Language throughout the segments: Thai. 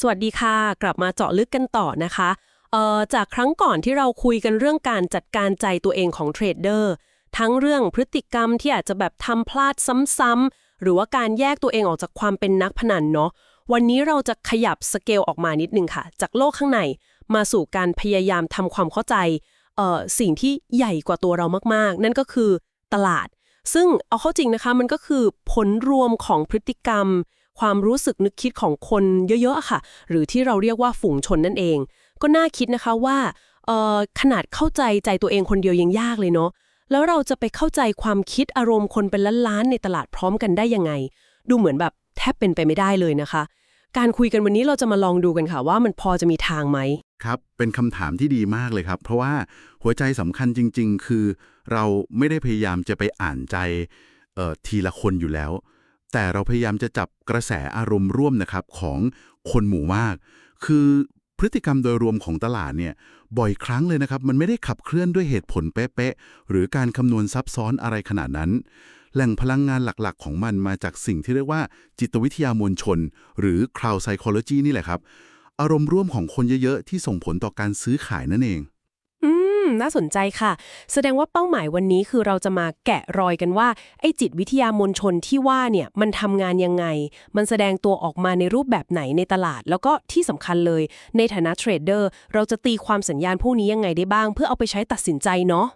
สวัสดีค่ะ กลับมาเจาะลึกกันต่อนะคะเอ่อจากครั้งก่อนที่เราคุยกันเรื่องการจัดการใจตัวเองของเทรดเดอร์ทั้งเรื่องพฤติกรรมที่อาจจะแบบทำพลาดซ้ำๆหรือว่าการแยกตัวเองออกจากความเป็นนักพนันเนาะวันนี้เราจะขยับสเกลออกมานิดนึงค่ะ จากโลกข้างในมาสู่การพยายามทำความเข้าใจเอ่อสิ่งที่ใหญ่กว่าตัวเรามากๆ นั่นก็คือตลาด ซึ่งเอาเข้าจริงนะคะมันก็คือผลรวมของพฤติกรรม ความรู้สึกนึกคิดของคนเยอะๆค่ะ หรือที่เราเรียกว่าฝูงชนนั่นเอง ก็น่าคิดนะคะว่าเออขนาดเข้าใจใจตัวเองคนเดียวยังยากเลยเนาะแล้วเราจะไปเข้าใจความคิดอารมณ์คนเป็นล้านๆในตลาดพร้อมกันได้ยังไง ดูเหมือนแบบแทบเป็นไปไม่ได้เลยนะคะ การคุยกันวันนี้เราจะมาลองดูกันค่ะ ว่ามันพอจะมีทางไหมครับ เป็นคำถามที่ดีมากเลยครับ เพราะว่าหัวใจสำคัญจริง ๆ คือ เราไม่ได้พยายามจะไปอ่านใจเอ่อทีละคนอยู่แล้ว แต่เราพยายามจะจับกระแสอารมณ์ร่วมนะครับของคนหมู่มาก คือพฤติกรรมโดยรวมของตลาดเนี่ยบ่อยครั้งเลยนะครับ มันไม่ได้ขับเคลื่อนด้วยเหตุผลเป๊ะๆ หรือการคำนวณซับซ้อนอะไรขนาดนั้น แหล่งพลังงานหลักๆ ของมันมาจากสิ่งที่เรียกว่าจิตวิทยามวลชน หรือ crowd psychology นี่แหละครับ อารมณ์ร่วมของคนเยอะๆ ที่ส่งผลต่อการซื้อขายนั่นเอง ม น่าสนใจค่ะ แสดงว่าเป้าหมายวันนี้คือเราจะมาแกะรอยกันว่า ไอ้จิตวิทยามวลชนที่ว่าเนี่ย มันทำงานยังไง มันแสดงตัวออกมาในรูปแบบไหนในตลาด แล้วก็ที่สำคัญเลย ในฐานะเทรดเดอร์ เราจะตีความสัญญาณพวกนี้ยังไงได้บ้าง เพื่อเอาไปใช้ตัดสินใจเนาะ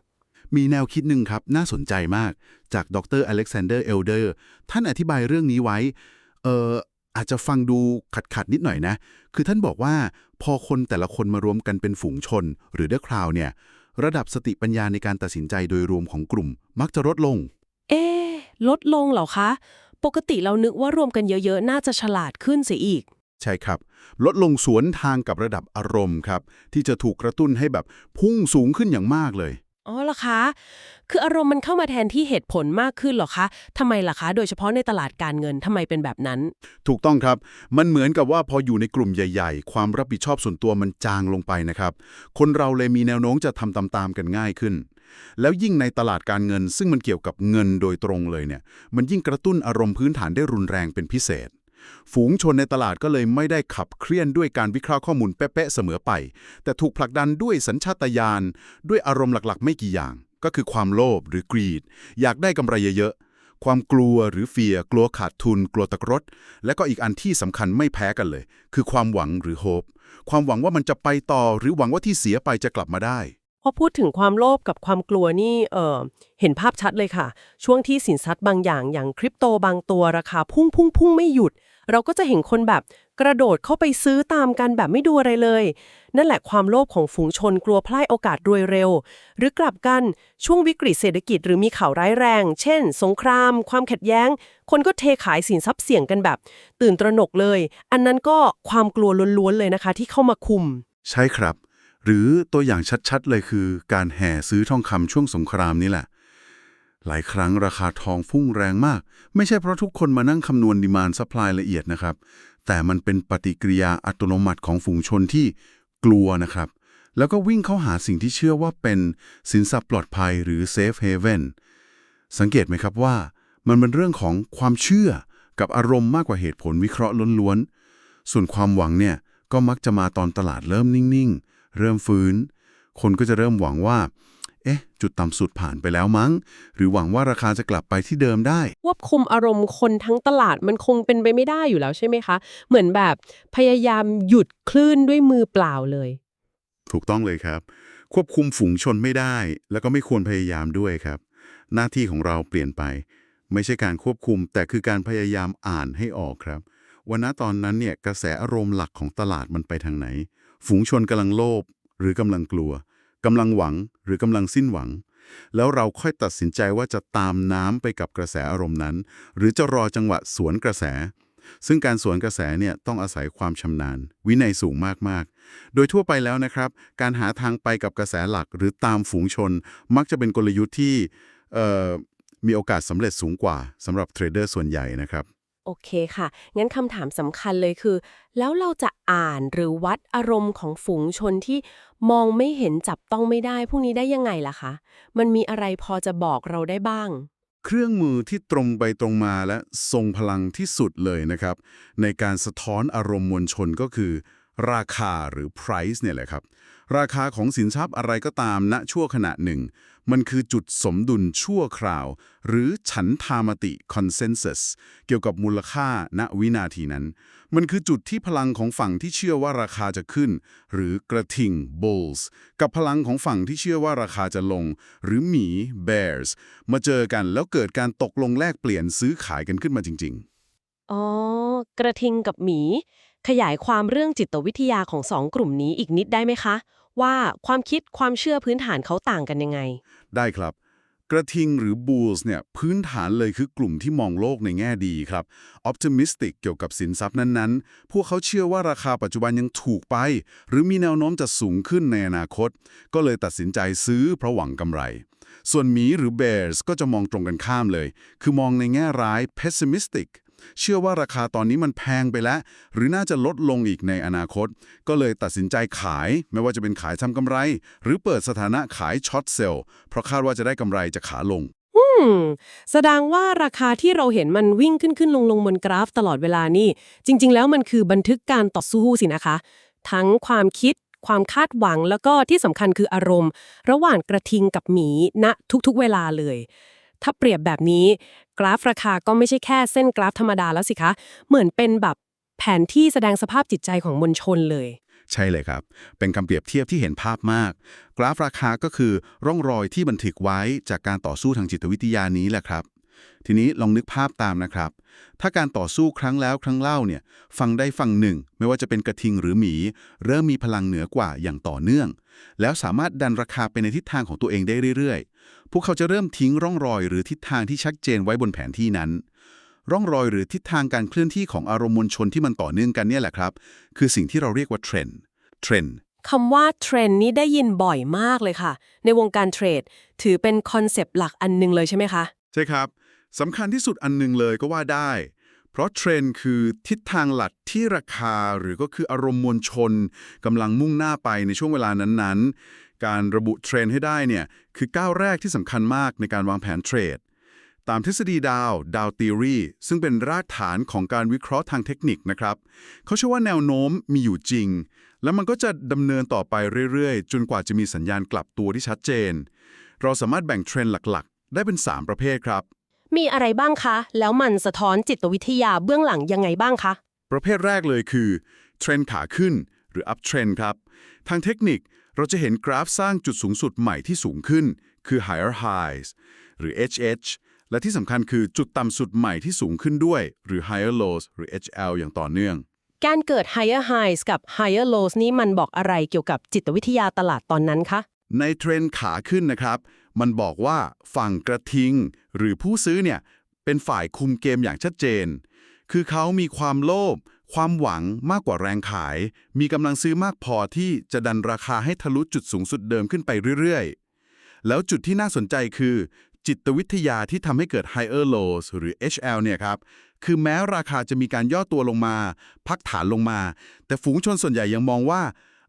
มีแนวคิดหนึ่งครับ น่าสนใจมาก จากดรอเล็กซานเดอร์เอลเดอร์ท่านอธิบายเรื่องนี้ไว้ เอ่ออาจจะฟังดูขัดขัดนิดหน่อยนะ คือท่านบอกว่าพอคนแต่ละคนมารวมกันเป็นฝูงชนหรือเดอะคราวเนี่ย ระดับสติปัญญาในการตัดสินใจโดยรวมของกลุ่ม มักจะลดลง เอ๊ะลดลงเหรอคะ ปกติเรานึกว่ารวมกันเยอะๆ น่าจะฉลาดขึ้นเสียอีก ใช่ครับ ลดลงสวนทางกับระดับอารมณ์ครับ ที่จะถูกกระตุ้นให้แบบพุ่งสูงขึ้นอย่างมากเลย อ๋อเหรอคะ คืออารมณ์มันเข้ามาแทนที่เหตุผลมากขึ้นเหรอคะทำไมล่ะคะ โดยเฉพาะในตลาดการเงินทำไมเป็นแบบนั้น ถูกต้องครับ มันเหมือนกับว่าพออยู่ในกลุ่มใหญ่ๆ ความรับผิดชอบส่วนตัวมันจางลงไปนะครับ คนเราเลยมีแนวโน้มจะทำตามๆกันง่ายขึ้น แล้วยิ่งในตลาดการเงินซึ่งมันเกี่ยวกับเงินโดยตรงเลยเนี่ย มันยิ่งกระตุ้นอารมณ์พื้นฐานได้รุนแรงเป็นพิเศษ ฝูงชนในตลาดก็เลยไม่ได้ขับเคลื่อนด้วยการวิเคราะห์ข้อมูลเป๊ะๆเสมอไป แต่ถูกผลักดันด้วยสัญชาตญาณด้วยอารมณ์หลักๆ ไม่กี่อย่าง ก็คือความโลภหรือ greed อยากได้กำไรเยอะๆความกลัวหรือเฟียกลัวขาดทุน กลัวตกรถ และก็อีกอันที่สำคัญไม่แพ้กันเลย คือความหวังหรือ hope ความหวังว่ามันจะไปต่อหรือหวังว่าที่เสียไปจะกลับมาได้ พอพูดถึงความโลภกับความกลัวนี่เออเห็นภาพชัดเลยค่ะ ช่วงที่สินทรัพย์บางอย่างอย่างคริปโตบางตัวราคาพุ่งพุ่งพุ่งไม่หยุด เราก็จะเห็นคนแบบกระโดดเข้าไปซื้อตามกันแบบไม่ดูอะไรเลย นั่นแหละความโลภของฝูงชนกลัวพลาดโอกาสรวยเร็ว หรือกลับกันช่วงวิกฤตเศรษฐกิจหรือมีข่าวร้ายแรง เช่น สงคราม ความขัดแย้ง คนก็เทขายสินทรัพย์เสี่ยงกันแบบ ตื่นตระหนกเลย อันนั้นก็ความกลัวล้วนๆเลยนะคะ ที่เข้ามาคุม ใช่ครับ หรือตัวอย่างชัดๆ เลยคือ การแห่ซื้อทองคำช่วงสงครามนี่แหละ หลายครั้งราคาทองพุ่งแรงมาก ไม่ใช่เพราะทุกคนมานั่งคำนวณดีมานซัพพลายละเอียดนะครับ แต่มันเป็นปฏิกิริยาอัตโนมัติของฝูงชนที่กลัวนะครับ แล้วก็วิ่งเข้าหาสิ่งที่เชื่อว่าเป็นสินทรัพย์ปลอดภัยหรือ safe haven สังเกตไหมครับว่า มันเป็นเรื่องของความเชื่อกับอารมณ์มากกว่าเหตุผลวิเคราะห์ล้วนๆส่วนความหวังเนี่ยก็มักจะมาตอนตลาดเริ่มนิ่งๆ เริ่มฟื้น คนก็จะเริ่มหวังว่า เอ๊ะ จุดต่ำสุดผ่านไปแล้วมั้ง หรือหวังว่าราคาจะกลับไปที่เดิมได้ ควบคุมอารมณ์คนทั้งตลาดมันคงเป็นไปไม่ได้อยู่แล้วใช่ไหมคะ เหมือนแบบพยายามหยุดคลื่นด้วยมือเปล่าเลย ถูกต้องเลยครับ ควบคุมฝูงชนไม่ได้ แล้วก็ไม่ควรพยายามด้วยครับ หน้าที่ของเราเปลี่ยนไป ไม่ใช่การควบคุม แต่คือการพยายามอ่านให้ออกครับว่าณตอนนั้นเนี่ยกระแสอารมณ์หลักของตลาดมันไปทางไหน ฝูงชนกำลังโลภหรือกำลังกลัวกำลังหวังหรือกำลังสิ้นหวัง แล้วเราค่อยตัดสินใจว่าจะตามน้ำไปกับกระแสอารมณ์นั้น หรือจะรอจังหวะสวนกระแส ซึ่งการสวนกระแสเนี่ยต้องอาศัยความชำนาญ วินัยสูงมากๆ โดยทั่วไปแล้วนะครับ การหาทางไปกับกระแสหลัก หรือตามฝูงชน มักจะเป็นกลยุทธ์ที่มีโอกาสสำเร็จสูงกว่าสำหรับเทรดเดอร์ส่วนใหญ่นะครับ โอเคค่ะ งั้นคำถามสำคัญเลยคือ แล้วเราจะอ่านหรือวัดอารมณ์ของฝูงชนที่มองไม่เห็นจับต้องไม่ได้ พวกนี้ได้ยังไงล่ะคะ มันมีอะไรพอจะบอกเราได้บ้าง เครื่องมือที่ตรงไปตรงมาและทรงพลังที่สุดเลยนะครับ ในการสะท้อนอารมณ์มวลชนก็คือ ราคาหรือ price เนี่ยแหละครับ ราคาของสินทรัพย์อะไรก็ตามณชั่วขณะหนึ่ง มันคือจุดสมดุลชั่วคราว หรือฉันทามติ consensus เกี่ยวกับมูลค่าณวินาทีนั้น มันคือจุดที่พลังของฝั่งที่เชื่อว่าราคาจะขึ้น หรือกระทิง bulls กับพลังของฝั่งที่เชื่อว่าราคาจะลง หรือหมี bears มาเจอกันแล้วเกิดการตกลงแลกเปลี่ยนซื้อขายกันขึ้นมาจริง ๆ อ๋อ กระทิงกับหมี ขยายความเรื่องจิตวิทยาของสองกลุ่มนี้อีกนิดได้ไหมคะ ว่าความคิดความเชื่อพื้นฐานเขาต่างกันยังไง ได้ครับ กระทิงหรือ bulls เนี่ยพื้นฐานเลยคือกลุ่มที่มองโลกในแง่ดีครับ optimistic เกี่ยวกับสินทรัพย์นั้นๆ พวกเขาเชื่อว่าราคาปัจจุบันยังถูกไป หรือมีแนวโน้มจะสูงขึ้นในอนาคต ก็เลยตัดสินใจซื้อเพราะหวังกำไร ส่วนหมีหรือ bears ก็จะมองตรงกันข้ามเลย คือมองในแง่ร้าย pessimistic เชื่อว่าราคาตอนนี้มันแพงไปแล้ว หรือน่าจะลดลงอีกในอนาคต ก็เลยตัดสินใจขาย ไม่ว่าจะเป็นขายทำกำไร หรือเปิดสถานะขายช็อตเซลล์เพราะคาดว่าจะได้กำไรจะขาลงอืมแสดงว่าราคาที่เราเห็นมันวิ่งขึ้นขึ้นลงลงบนกราฟตลอดเวลานี่ จริง ๆ แล้วมันคือบันทึกการต่อสู้สินะคะ ทั้งความคิด ความคาดหวังแล้วก็ที่สำคัญคืออารมณ์ ระหว่างกระทิงกับหมีณทุกๆเวลาเลย ถ้าเปรียบแบบนี้ กราฟราคาก็ไม่ใช่แค่เส้นกราฟธรรมดาแล้วสิคะ เหมือนเป็นแบบแผนที่แสดงสภาพจิตใจของมวลชนเลย ใช่เลยครับ เป็นคำเปรียบเทียบที่เห็นภาพมาก กราฟราคาก็คือร่องรอยที่บันทึกไว้จากการต่อสู้ทางจิตวิทยานี้แหละครับ ทีนี้ลองนึกภาพตามนะครับ ถ้าการต่อสู้ครั้งแล้วครั้งเล่าเนี่ยฟังได้ฟังหนึ่ง ไม่ว่าจะเป็นกระทิงหรือหมี เริ่มมีพลังเหนือกว่าอย่างต่อเนื่อง แล้วสามารถดันราคาไปในทิศทางของตัวเองได้เรื่อยๆ พวกเขาจะเริ่มทิ้งร่องรอยหรือทิศทางที่ชัดเจนไว้บนแผนที่นั้น ร่องรอยหรือทิศทางการเคลื่อนที่ของอารมณ์มวลชนที่มันต่อเนื่องกันเนี่ยแหละครับ คือสิ่งที่เราเรียกว่าเทรนด์เทรนด์คำว่าเทรนด์นี้ได้ยินบ่อยมากเลยค่ะ ในวงการเทรด ถือเป็นคอนเซปต์หลักอันหนึงเลยใช่ไหมคะ ใช่ครับสำคัญที่สุดอันหนึงเลยก็ว่าได้เพ ราะเทรนด์คือทิศทางหลักที่ราคาหรือก็คืออารมณ์มวลชนกำลังมุ่งหน้าไปในช่วงเวลานั้นๆ การระบุเทรนด์ให้ได้เนี่ยคือก้าวแรกที่สำคัญมากในการวางแผนเทรด ตามทฤษฎีดาว ดาวทีรีซึ่งเป็นรากฐานของการวิเคราะห์ทางเทคนิคนะครับ เขาเชื่อว่าแนวโน้มมีอยู่จริง แล้วมันก็จะดำเนินต่อไปเรื่อยๆ จนกว่าจะมีสัญญาณกลับตัวที่ชัดเจน เราสามารถแบ่งเทรนด์หลักๆ ได้เป็น 3 ประเภทครับ มีอะไรบ้างคะ แล้วมันสะท้อนจิตวิทยาเบื้องหลังยังไงบ้างคะ ประเภทแรกเลยคือเทรนด์ขาขึ้นหรือ up trend ครับ ทางเทคนิคเราจะเห็นกราฟสร้างจุดสูงสุดใหม่ที่สูงขึ้น คือ higher highs หรือ HH และที่สำคัญคือจุดต่ำสุดใหม่ที่สูงขึ้นด้วย หรือ higher lows หรือ HL อย่างต่อเนื่อง การเกิด higher highs กับ higher lows นี่มันบอกอะไรเกี่ยวกับจิตวิทยาตลาดตอนนั้นคะ ในเทรนด์ขาขึ้นนะครับ มันบอกว่าฝั่งกระทิง หรือผู้ซื้อเนี่ยเป็นฝ่ายคุมเกมอย่างชัดเจน คือเขามีความโลภความหวังมากกว่าแรงขาย มีกำลังซื้อมากพอที่จะดันราคาให้ทะลุจุดสูงสุดเดิมขึ้นไปเรื่อยๆ แล้วจุดที่น่าสนใจคือ จิตวิทยาที่ทำให้เกิด higher lows หรือ HL เนี่ยครับ คือแม้ราคาจะมีการย่อตัวลงมา พักฐานลงมา แต่ฝูงชนส่วนใหญ่ยังมองว่า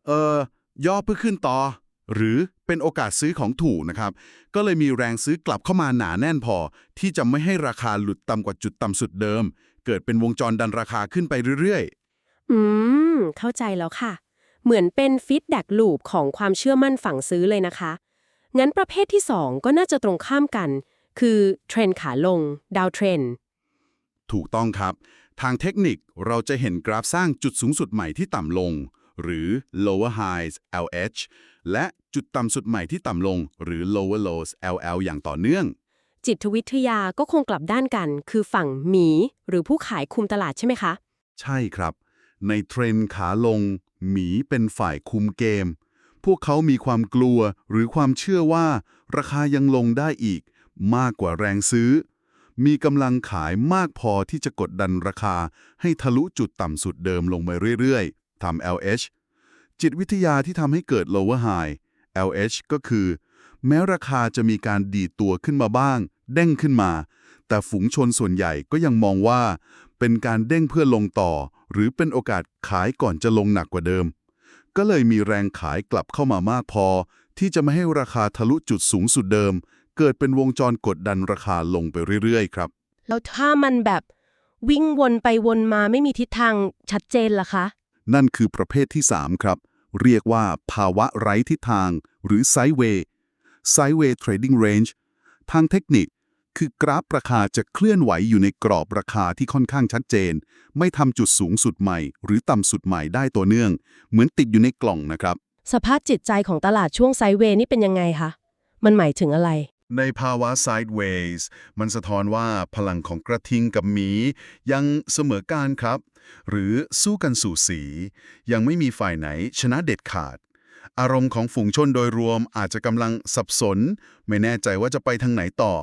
เออย่อเพื่อขึ้นต่อ หรือเป็นโอกาสซื้อของถูกนะครับ ก็เลยมีแรงซื้อกลับเข้ามาหนาแน่นพอ ที่จะไม่ให้ราคาหลุดต่ำกว่าจุดต่ำสุดเดิม เกิดเป็นวงจรดันราคาขึ้นไปเรื่อยๆ อืม เข้าใจแล้วค่ะ เหมือนเป็นฟีดแบ็กลูปของความเชื่อมั่นฝั่งซื้อเลยนะคะ งั้นประเภทที่ 2 ก็น่าจะตรงข้ามกัน คือเทรนขาลง ดาวเทรนถูกต้องครับ ทางเทคนิคเราจะเห็นกราฟสร้างจุดสูงสุดใหม่ที่ต่ำลง หรือ lower highs LH และจุดต่ำสุดใหม่ที่ต่ำลง หรือ lower lows LL อย่างต่อเนื่อง จิตวิทยาก็คงกลับด้านกัน คือฝั่งหมี หรือผู้ขายคุมตลาดใช่ไหมคะ ใช่ครับ ในเทรนด์ขาลง หมีเป็นฝ่ายคุมเกม พวกเขามีความกลัวหรือความเชื่อว่า ราคายังลงได้อีก มากกว่าแรงซื้อ มีกำลังขายมากพอที่จะกดดันราคา ให้ทะลุจุดต่ำสุดเดิมลงไปเรื่อยๆ ทำ LH จิตวิทยาที่ทำให้เกิด lower high LH ก็คือ แม้ราคาจะมีการดีดตัวขึ้นมาบ้าง เด้งขึ้นมา แต่ฝูงชนส่วนใหญ่ก็ยังมองว่า เป็นการเด้งเพื่อลงต่อ หรือเป็นโอกาสขายก่อนจะลงหนักกว่าเดิม ก็เลยมีแรงขายกลับเข้ามามากพอ ที่จะไม่ให้ราคาทะลุจุดสูงสุดเดิม เกิดเป็นวงจรกดดันราคาลงไปเรื่อยๆ ครับ แล้วถ้ามันแบบวิ่งวนไปวนมาไม่มีทิศทางชัดเจนล่ะคะ นั่นคือประเภทที่ 3 ครับ เรียกว่าภาวะไร้ทิศทาง หรือ Sideway Sideway Trading Range ทางเทคนิค คือกราฟราคาจะเคลื่อนไหวอยู่ในกรอบราคาที่ค่อนข้างชัดเจน ไม่ทำจุดสูงสุดใหม่ หรือต่ำสุดใหม่ได้ตัวเนื่อง เหมือนติดอยู่ในกล่องนะครับ สภาพจิตใจของตลาดช่วงไซด์เวย์นี่เป็นยังไงคะ มันหมายถึงอะไร ในภาวะ sideways มันสะท้อนว่าพลังของกระทิงกับหมี ยังเสมอการครับ หรือสู้กันสู่สี ยังไม่มีฝ่ายไหนชนะเด็ดขาด อารมณ์ของฝูงชนโดยรวมอาจจะกำลังสับสน ไม่แน่ใจว่าจะไปทางไหนต่อ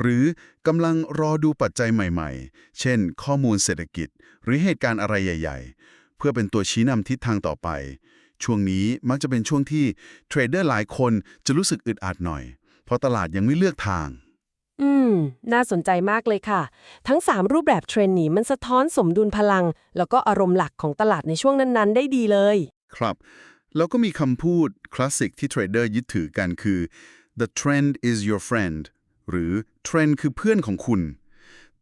หรือกำลังรอดูปัจจัยใหม่ๆ เช่น ข้อมูลเศรษฐกิจ หรือเหตุการณ์อะไรใหญ่ ๆ เพื่อเป็นตัวชี้นำทิศทางต่อไปช่วงนี้มักจะเป็นช่วงที่เทรดเดอร์หลายคนจะรู้สึกอึดอัดหน่อย เพราะตลาดยังไม่เลือกทาง อืม น่าสนใจมากเลยค่ะ ทั้ง 3 รูปแบบเทรนด์นี้มันสะท้อนสมดุลพลัง แล้วก็อารมณ์หลักของตลาดในช่วงนั้นๆ ได้ดีเลย ครับ แล้วก็มีคำพูดคลาสสิกที่เทรดเดอร์ยึดถือกันคือ the trend is your friend หรือเทรนด์คือเพื่อนของคุณ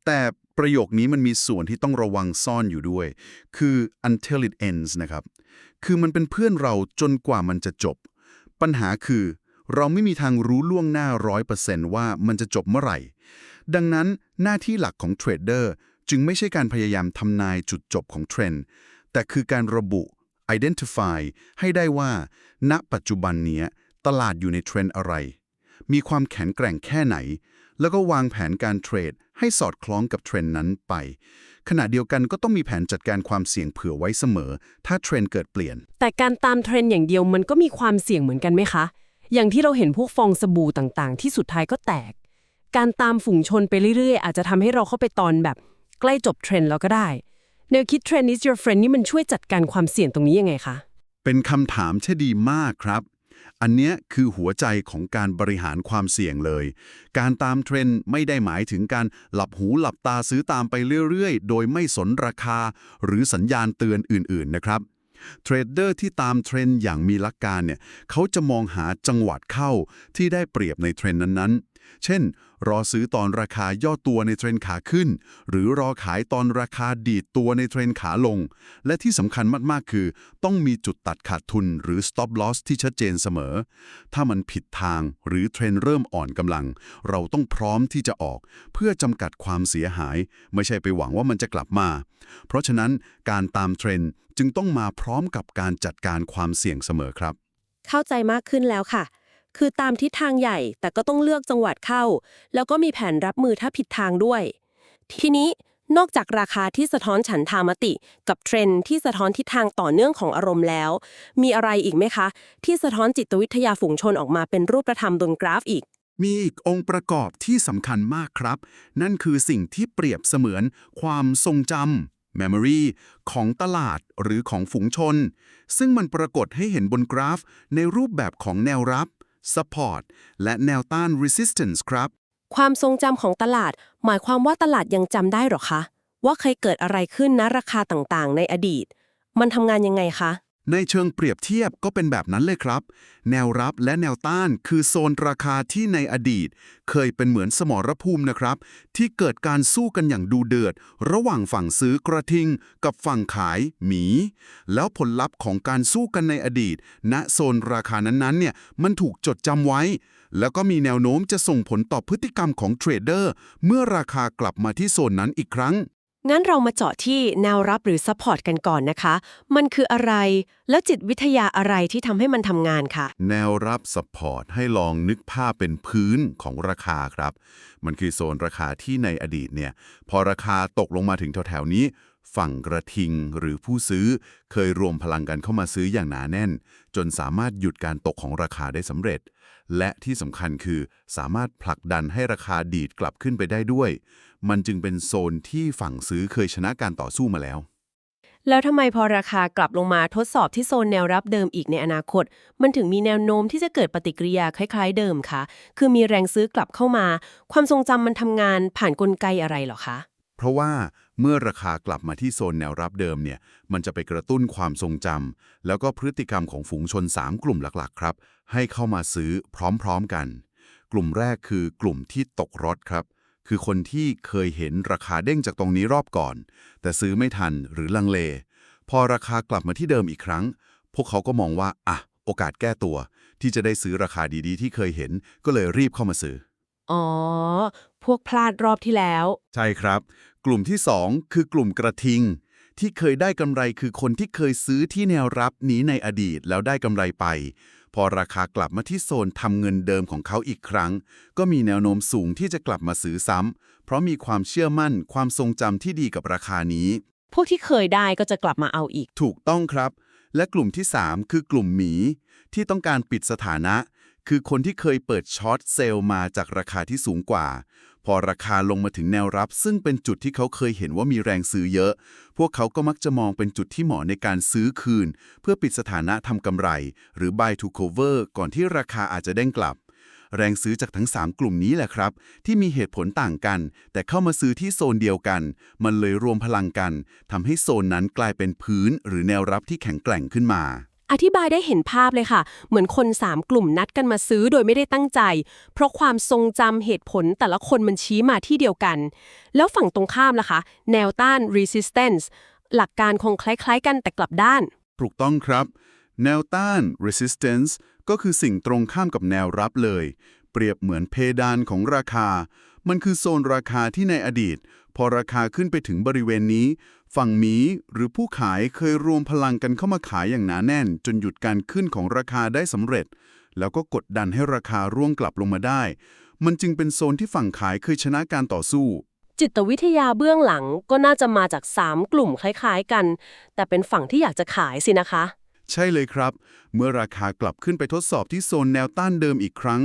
แต่ประโยคนี้มันมีส่วนที่ต้องระวังซ่อนอยู่ด้วย คือ until it ends นะครับ คือมันเป็นเพื่อนเราจนกว่ามันจะจบ ปัญหาคือ เราไม่มีทางรู้ล่วงหน้าร้อยเปอร์เซนต์ว่ามันจะจบเมื่อไหร่ ดังนั้นหน้าที่หลักของเทรดเดอร์จึงไม่ใช่การพยายามทำนายจุดจบของเทรนด์ แต่คือการระบุ identify ให้ได้ว่า ณ ปัจจุบันนี้ตลาดอยู่ในเทรนด์อะไร มีความแข็งแกร่งแค่ไหน แล้วก็วางแผนการเทรดให้สอดคล้องกับเทรนด์นั้นไป ขณะเดียวกันก็ต้องมีแผนจัดการความเสี่ยงเผื่อไว้เสมอ ถ้าเทรนด์เกิดเปลี่ยน แต่การตามเทรนด์อย่างเดียวมันก็มีความเสี่ยงเหมือนกันไหมคะ อย่างที่เราเห็นพวกฟองสบู่ต่างๆ ที่สุดท้ายก็แตก การตามฝูงชนไปเรื่อยๆ อาจจะทำให้เราเข้าไปตอนแบบใกล้จบเทรนด์แล้วก็ได้ แนวคิด Trend is your friend นี่มันช่วยจัดการความเสี่ยงตรงนี้ยังไงคะ เป็นคำถามที่ดีมากครับ อันเนี้ยคือหัวใจของการบริหารความเสี่ยงเลย การตามเทรนด์ไม่ได้หมายถึงการหลับหูหลับตาซื้อตามไปเรื่อยๆ โดยไม่สนราคา หรือสัญญาณเตือนอื่นๆนะครับ เทรดเดอร์ที่ตามเทรนด์อย่างมีหลักการเนี่ยเขาจะมองหาจังหวัดเข้าที่ได้เปรียบในเทรนด์นั้นๆ เช่น รอซื้อตอนราคาย่อตัวในเทรนขาขึ้น หรือรอขายตอนราคาดีดตัวในเทรนขาลง และที่สำคัญมาก ๆ คือ ต้องมีจุดตัดขาดทุนหรือ stop loss ที่ชัดเจนเสมอ ถ้ามันผิดทางหรือเทรนเริ่มอ่อนกำลัง เราต้องพร้อมที่จะออก เพื่อจำกัดความเสียหาย ไม่ใช่ไปหวังว่ามันจะกลับมา เพราะฉะนั้นการตามเทรนจึงต้องมาพร้อมกับการจัดการความเสี่ยงเสมอครับ เข้าใจมากขึ้นแล้วค่ะ คือตามทิศทางใหญ่แต่ก็ต้องเลือกจังหวัดเข้า แล้วก็มีแผนรับมือถ้าผิดทางด้วย ทีนี้นอกจากราคาที่สะท้อนฉันทามติ กับเทรนด์ที่สะท้อนทิศทางต่อเนื่องของอารมณ์แล้ว มีอะไรอีกไหมคะ ที่สะท้อนจิตวิทยาฝูงชนออกมาเป็นรูปธรรมบนกราฟอีก มีอีกองค์ประกอบที่สำคัญมากครับ นั่นคือสิ่งที่เปรียบเสมือน ความทรงจำ memory ของตลาดหรือของฝูงชน ซึ่งมันปรากฏให้เห็นบนกราฟในรูปแบบของแนวรับ support และแนวต้าน resistance ครับ ความทรงจำของตลาด หมายความว่าตลาดยังจำได้หรอคะ ว่าเคยเกิดอะไรขึ้นนะราคาต่างๆ ในอดีต มันทำงานยังไงคะ ในเชิงเปรียบเทียบก็เป็นแบบนั้นเลยครับ แนวรับและแนวต้านคือโซนราคาที่ในอดีต เคยเป็นเหมือนสมรภูมินะครับ ที่เกิดการสู้กันอย่างดูเดือด ระหว่างฝั่งซื้อกระทิง กับฝั่งขายหมี แล้วผลลัพธ์ของการสู้กันในอดีต ณโซนราคานั้นๆเนี่ยมันถูกจดจำไว้ แล้วก็มีแนวโน้มจะส่งผลต่อพฤติกรรมของเทรดเดอร์เมื่อราคากลับมาที่โซนนั้นอีกครั้ง งั้นเรามาเจาะที่แนวรับหรือซัพพอร์ตกันก่อนนะคะ มันคืออะไร แล้วจิตวิทยาอะไรที่ทำให้มันทำงานค่ะ แนวรับสปอร์ตให้ลองนึกภาพเป็นพื้นของราคาครับ มันคือโซนราคาที่ในอดีตเนี่ย พอราคาตกลงมาถึงแถวๆนี้ ฝั่งกระทิงหรือผู้ซื้อ เคยรวมพลังกันเข้ามาซื้ออย่างหนาแน่น จนสามารถหยุดการตกของราคาได้สำเร็จ และที่สำคัญคือสามารถผลักดันให้ราคาดีดกลับขึ้นไปได้ด้วย มันจึงเป็นโซนที่ฝั่งซื้อเคยชนะการต่อสู้มาแล้ว แล้วทำไมพอราคากลับลงมาทดสอบที่โซนแนวรับเดิมอีกในอนาคต มันถึงมีแนวโน้มที่จะเกิดปฏิกิริยาคล้าย ๆ เดิมคะคือมีแรงซื้อกลับเข้ามา ความทรงจำมันทำงานผ่านกลไกอะไรเหรอคะเพราะว่าเมื่อราคากลับมาที่โซนแนวรับเดิมเนี่ย มันจะไปกระตุ้นความทรงจำแล้วก็พฤติกรรมของฝูงชน 3 กลุ่มหลักๆ ครับ ให้เข้ามาซื้อพร้อมๆกัน กลุ่มแรกคือกลุ่มที่ตกรถครับ คือคนที่เคยเห็นราคาเด้งจากตรงนี้รอบก่อน แต่ซื้อไม่ทันหรือลังเล พอราคากลับมาที่เดิมอีกครั้ง พวกเขาก็มองว่าอะโอกาสแก้ตัว ที่จะได้ซื้อราคาดีๆ ที่เคยเห็นก็เลยรีบเข้ามาซื้อ อ๋อ พวกพลาดรอบที่แล้ว ใช่ครับ กลุ่มที่ 2 คือกลุ่มกระทิง ที่เคยได้กำไรคือคนที่เคยซื้อที่แนวรับนี้ในอดีตแล้วได้กำไรไป พอราคากลับมาที่โซนทำเงินเดิมของเขาอีกครั้ง ก็มีแนวโน้มสูงที่จะกลับมาซื้อซ้ำเพราะมีความเชื่อมั่นความทรงจำที่ดีกับราคานี้ พวกที่เคยได้ก็จะกลับมาเอาอีก ถูกต้องครับ และกลุ่มที่ 3 คือกลุ่มหมี ที่ต้องการปิดสถานะ คือคนที่เคยเปิดช็อตเซลล์มาจากราคาที่สูงกว่า พอราคาลงมาถึงแนวรับ ซึ่งเป็นจุดที่เขาเคยเห็นว่ามีแรงซื้อเยอะ พวกเขาก็มักจะมองเป็นจุดที่เหมาะในการซื้อคืน เพื่อปิดสถานะทำกำไร หรือ buy to cover ก่อนที่ราคาอาจจะเด้งกลับ แรงซื้อจากทั้ง 3 กลุ่มนี้แหละครับ ที่มีเหตุผลต่างกัน แต่เข้ามาซื้อที่โซนเดียวกัน มันเลยรวมพลังกันทำให้โซนนั้นกลายเป็นพื้น หรือแนวรับที่แข็งแกร่งขึ้นมา อธิบายได้เห็นภาพเลยค่ะ เหมือนคน 3 กลุ่มนัดกันมาซื้อโดยไม่ได้ตั้งใจ เพราะความทรงจำเหตุผลแต่ละคนมันชี้มาที่เดียวกัน แล้วฝั่งตรงข้ามล่ะคะ แนวต้าน resistance หลักการคงคล้ายๆ กันแต่กลับด้าน ถูกต้องครับ แนวต้าน resistance ก็คือสิ่งตรงข้ามกับแนวรับเลย เปรียบเหมือนเพดานของราคา มันคือโซนราคาที่ในอดีต พอราคาขึ้นไปถึงบริเวณนี้ ฝั่งหมีหรือผู้ขายเคยรวมพลังกันเข้ามาขายอย่างหนาแน่น จนหยุดการขึ้นของราคาได้สำเร็จ แล้วก็กดดันให้ราคาร่วงกลับลงมาได้ มันจึงเป็นโซนที่ฝั่งขายเคยชนะการต่อสู้ จิตวิทยาเบื้องหลังก็น่าจะมาจาก 3 กลุ่มคล้ายๆกัน แต่เป็นฝั่งที่อยากจะขายสินะคะ ใช่เลยครับ เมื่อราคากลับขึ้นไปทดสอบที่โซนแนวต้านเดิมอีกครั้ง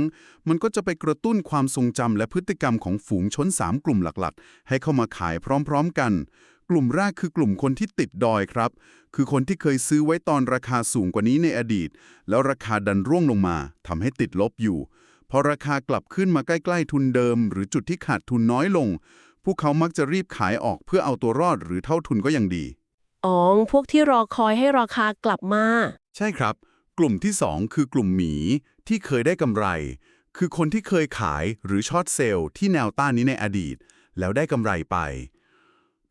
มันก็จะไปกระตุ้นความทรงจำและพฤติกรรมของฝูงชน 3 กลุ่มหลักๆ ให้เข้ามาขายพร้อม ๆ กัน กลุ่มแรกคือกลุ่มคนที่ติดดอยครับ คือคนที่เคยซื้อไว้ตอนราคาสูงกว่านี้ในอดีต แล้วราคาดันร่วงลงมาทำให้ติดลบอยู่ พอราคากลับขึ้นมาใกล้ๆทุนเดิม หรือจุดที่ขาดทุนน้อยลง พวกเขามักจะรีบขายออกเพื่อเอาตัวรอดหรือเท่าทุนก็ยังดีอ๋อพวกที่รอคอยให้ราคากลับมา ใช่ครับ กลุ่มที่ 2 คือกลุ่มหมีที่เคยได้กำไร คือคนที่เคยขายหรือช็อตเซลล์ที่แนวต้านนี้ในอดีต แล้วได้กำไรไป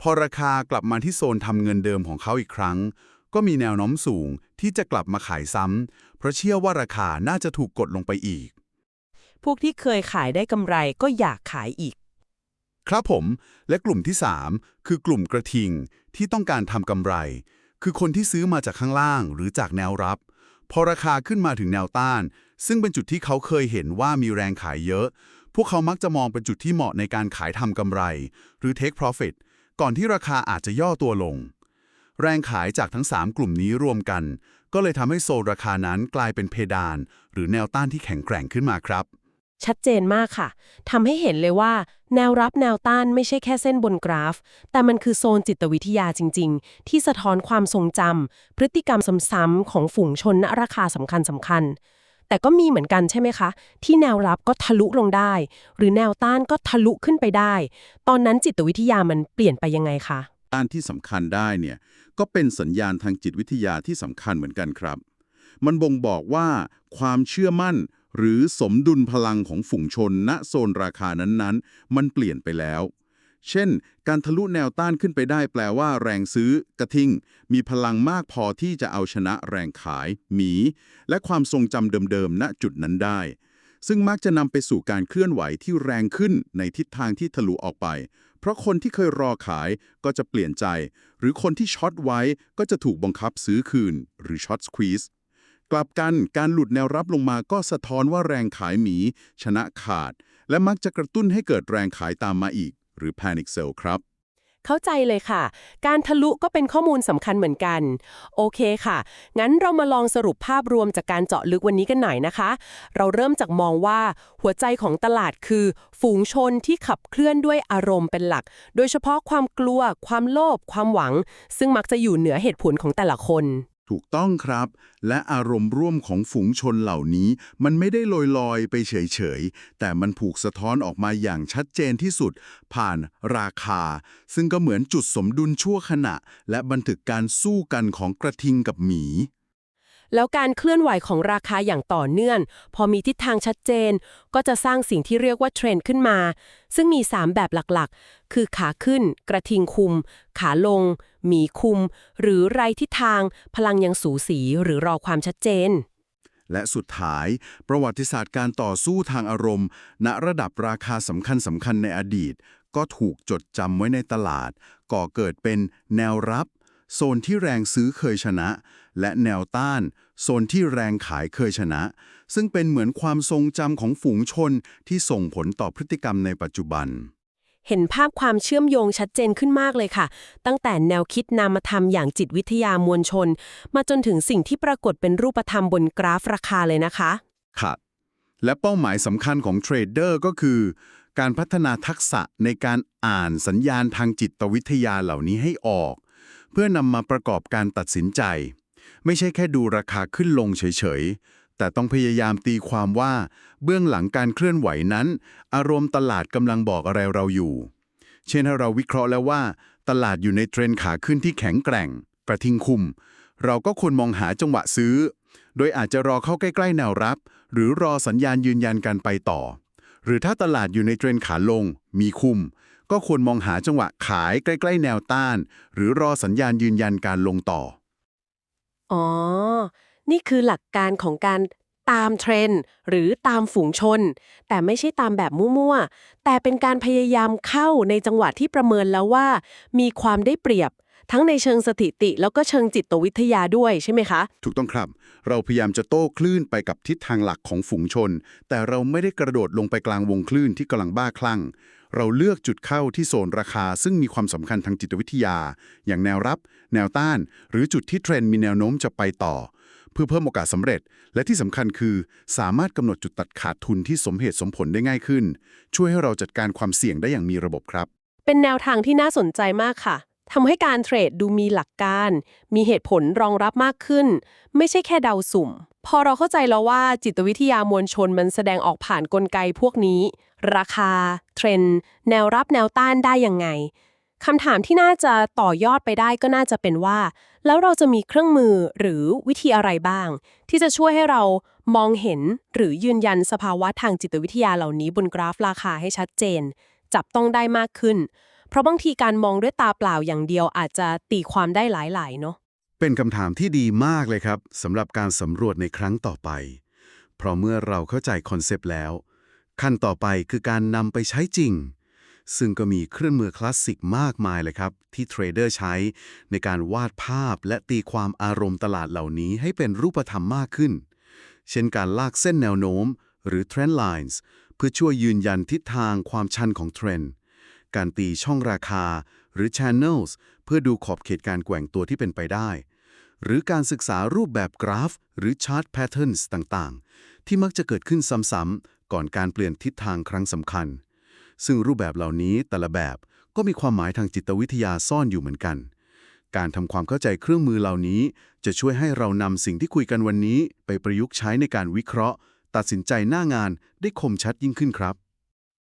พอราคากลับมาที่โซนทำเงินเดิมของเขาอีกครั้ง ก็มีแนวโน้มสูงที่จะกลับมาขายซ้ำเพราะเชื่อว่าราคาน่าจะถูกกดลงไปอีก พวกที่เคยขายได้กำไรก็อยากขายอีก ครับผม และกลุ่มที่ 3 คือกลุ่มกระทิงที่ต้องการทำกำไร คือคนที่ซื้อมาจากข้างล่างหรือจากแนวรับ พอราคาขึ้นมาถึงแนวต้าน ซึ่งเป็นจุดที่เขาเคยเห็นว่ามีแรงขายเยอะ พวกเขามักจะมองเป็นจุดที่เหมาะในการขายทำกำไร หรือ take profit ก่อนที่ราคาอาจจะย่อตัวลง แรงขายจากทั้ง 3 กลุ่มนี้รวมกัน ก็เลยทำให้โซนราคานั้นกลายเป็นเพดาน หรือแนวต้านที่แข็งแกร่งขึ้นมาครับ ชัดเจนมากค่ะทำให้เห็นเลยว่า แนวรับแนวต้านไม่ใช่แค่เส้นบนกราฟ แต่มันคือโซนจิตวิทยาจริง ๆ ที่สะท้อนความทรงจำพฤติกรรมซ้ำๆของฝูงชนณราคาสำคัญสำคัญๆ แต่ก็มีเหมือนกันใช่ไหมคะ ที่แนวรับก็ทะลุลงได้ หรือแนวต้านก็ทะลุขึ้นไปได้ ตอนนั้นจิตวิทยามันเปลี่ยนไปยังไงคะด้านที่สำคัญได้เนี่ยก็เป็นสัญญาณทางจิตวิทยาที่สำคัญเหมือนกันครับ มันบ่งบอกว่าความเชื่อมั่นหรือสมดุลพลังของฝูงชนณโซนราคานั้นๆ มันเปลี่ยนไปแล้ว เช่น การทะลุแนวต้านขึ้นไปได้แปลว่าแรงซื้อกระทิงมีพลังมากพอที่จะเอาชนะแรงขาย หมี และความทรงจำเดิมๆณจุดนั้นได้ ซึ่งมักจะนำไปสู่การเคลื่อนไหวที่แรงขึ้นในทิศทางที่ทะลุออกไป เพราะคนที่เคยรอขายก็จะเปลี่ยนใจ หรือคนที่ช็อตไว้ก็จะถูกบังคับซื้อคืน หรือช็อตสควีซกลับกันการหลุดแนวรับลงมาก็สะท้อนว่าแรงขายหมี ชนะขาด และมักจะกระตุ้นให้เกิดแรงขายตามมาอีก หรือ panic sell ครับ เข้าใจเลยค่ะ การทะลุก็เป็นข้อมูลสำคัญเหมือนกัน โอเคค่ะ งั้นเรามาลองสรุปภาพรวมจากการเจาะลึกวันนี้กันหน่อยนะคะ เราเริ่มจากมองว่าหัวใจของตลาดคือ ฝูงชนที่ขับเคลื่อนด้วยอารมณ์เป็นหลัก โดยเฉพาะความกลัว ความโลภความหวัง ซึ่งมักจะอยู่เหนือเหตุผลของแต่ละคน ถูกต้องครับ และอารมณ์ร่วมของฝูงชนเหล่านี้ มันไม่ได้ลอยลอยๆไปเฉยๆ แต่มันผูกสะท้อนออกมาอย่างชัดเจนที่สุด ผ่านราคา ซึ่งก็เหมือนจุดสมดุลชั่วขณะ และบันทึกการสู้กันของกระทิงกับหมี แล้วการเคลื่อนไหวของราคาอย่างต่อเนื่อง พอมีทิศทางชัดเจน ก็จะสร้างสิ่งที่เรียกว่าเทรนด์ขึ้นมา ซึ่งมี 3 แบบหลักๆ คือขาขึ้น กระทิงคุม ขาลง หมีคุม หรือไรทิศทาง พลังยังสูสีหรือรอความชัดเจน และสุดท้าย ประวัติศาสตร์การต่อสู้ทางอารมณ์ ณระดับราคาสำคัญสำคัญในอดีต ก็ถูกจดจำไว้ในตลาด ก่อเกิดเป็นแนวรับ โซนที่แรงซื้อเคยชนะ และแนวต้าน โซนที่แรงขายเคยชนะ ซึ่งเป็นเหมือนความทรงจำของฝูงชนที่ส่งผลต่อพฤติกรรมในปัจจุบัน เห็นภาพความเชื่อมโยงชัดเจนขึ้นมากเลยค่ะ ตั้งแต่แนวคิดนามธรรมอย่างจิตวิทยามวลชน มาจนถึงสิ่งที่ปรากฏเป็นรูปธรรมบนกราฟราคาเลยนะคะ ครับ และเป้าหมายสำคัญของเทรดเดอร์ก็คือ การพัฒนาทักษะในการอ่านสัญญาณทางจิตวิทยาเหล่านี้ให้ออก เพื่อนำมาประกอบการตัดสินใจ ไม่ใช่แค่ดูราคาขึ้นลงเฉยๆ แต่ต้องพยายามตีความว่า เบื้องหลังการเคลื่อนไหวนั้น อารมณ์ตลาดกำลังบอกอะไรเราอยู่ เช่นถ้าเราวิเคราะห์แล้วว่า ตลาดอยู่ในเทรนขาขึ้นที่แข็งแกร่ง กระทิงคุม เราก็ควรมองหาจังหวะซื้อ โดยอาจจะรอเข้าใกล้ๆแนวรับ หรือรอสัญญาณยืนยันการไปต่อ หรือถ้าตลาดอยู่ในเทรนขาลง มีคุม ก็ควรมองหาจังหวะขายใกล้ๆแนวต้าน หรือรอสัญญาณยืนยันการลงต่อ อ๋อ นี่คือหลักการของการตามเทรนด์หรือตามฝูงชน แต่ไม่ใช่ตามแบบมั่วๆ แต่เป็นการพยายามเข้าในจังหวะที่ประเมินแล้วว่า มีความได้เปรียบ ทั้งในเชิงสถิติ แล้วก็เชิงจิตวิทยาด้วยใช่ไหมคะ ถูกต้องครับ เราพยายามจะโต้คลื่นไปกับทิศทางหลักของฝูงชน แต่เราไม่ได้กระโดดลงไปกลางวงคลื่นที่กำลังบ้าคลั่ง เราเลือกจุดเข้าที่โซนราคา ซึ่งมีความสำคัญทางจิตวิทยา อย่างแนวรับ แนวต้าน หรือจุดที่เทรนด์มีแนวโน้มจะไปต่อ เพื่อเพิ่มโอกาสสำเร็จ และที่สำคัญคือ สามารถกำหนดจุดตัดขาดทุนที่สมเหตุสมผลได้ง่ายขึ้น ช่วยให้เราจัดการความเสี่ยงได้อย่างมีระบบครับ เป็นแนวทางที่น่าสนใจมากค่ะทำให้การเทรดดูมีหลักการ มีเหตุผลรองรับมากขึ้น ไม่ใช่แค่เดาสุ่ม พอเราเข้าใจแล้วว่าจิตวิทยามวลชนมันแสดงออกผ่านนกลไกพวกนี้ ราคา เทรนด์ แนวรับแนวต้านได้ยังไง คำถามที่น่าจะต่อยอดไปได้ก็น่าจะเป็นว่า แล้วเราจะมีเครื่องมือหรือวิธีอะไรบ้าง ที่จะช่วยให้เรามองเห็นหรือยืนยันสภาวะทางจิตวิทยาเหล่านี้บนกราฟราคาให้ชัดเจน จับต้องได้มากขึ้น เพราะบางทีการมองด้วยตาเปล่าอย่างเดียวอาจจะตีความได้หลายๆเนาะเป็นคำถามที่ดีมากเลยครับสำหรับการสำรวจในครั้งต่อไป เพราะเมื่อเราเข้าใจคอนเซปต์แล้ว ขั้นต่อไปคือการนำไปใช้จริง ซึ่งก็มีเครื่องมือคลาสสิกมากมายเลยครับ ที่เทรดเดอร์ใช้ในการวาดภาพและตีความอารมณ์ตลาดเหล่านี้ให้เป็นรูปธรรมมากขึ้น เช่นการลากเส้นแนวโน้ม หรือ Trend Lines เพื่อช่วยยืนยันทิศทางความชันของเทรนด์การตีช่องราคา หรือ Channels เพื่อดูขอบเขตการแกว่งตัวที่เป็นไปได้ หรือการศึกษารูปแบบกราฟ หรือ Chart Patterns ต่างๆ ที่มักจะเกิดขึ้นซ้ำๆก่อนการเปลี่ยนทิศทางครั้งสำคัญ ซึ่งรูปแบบเหล่านี้แต่ละแบบก็มีความหมายทางจิตวิทยาซ่อนอยู่เหมือนกัน การทำความเข้าใจเครื่องมือเหล่านี้ จะช่วยให้เรานำสิ่งที่คุยกันวันนี้ ไปประยุกต์ใช้ในการวิเคราะห์ ตัดสินใจหน้างานได้คมชัดยิ่งขึ้นครับ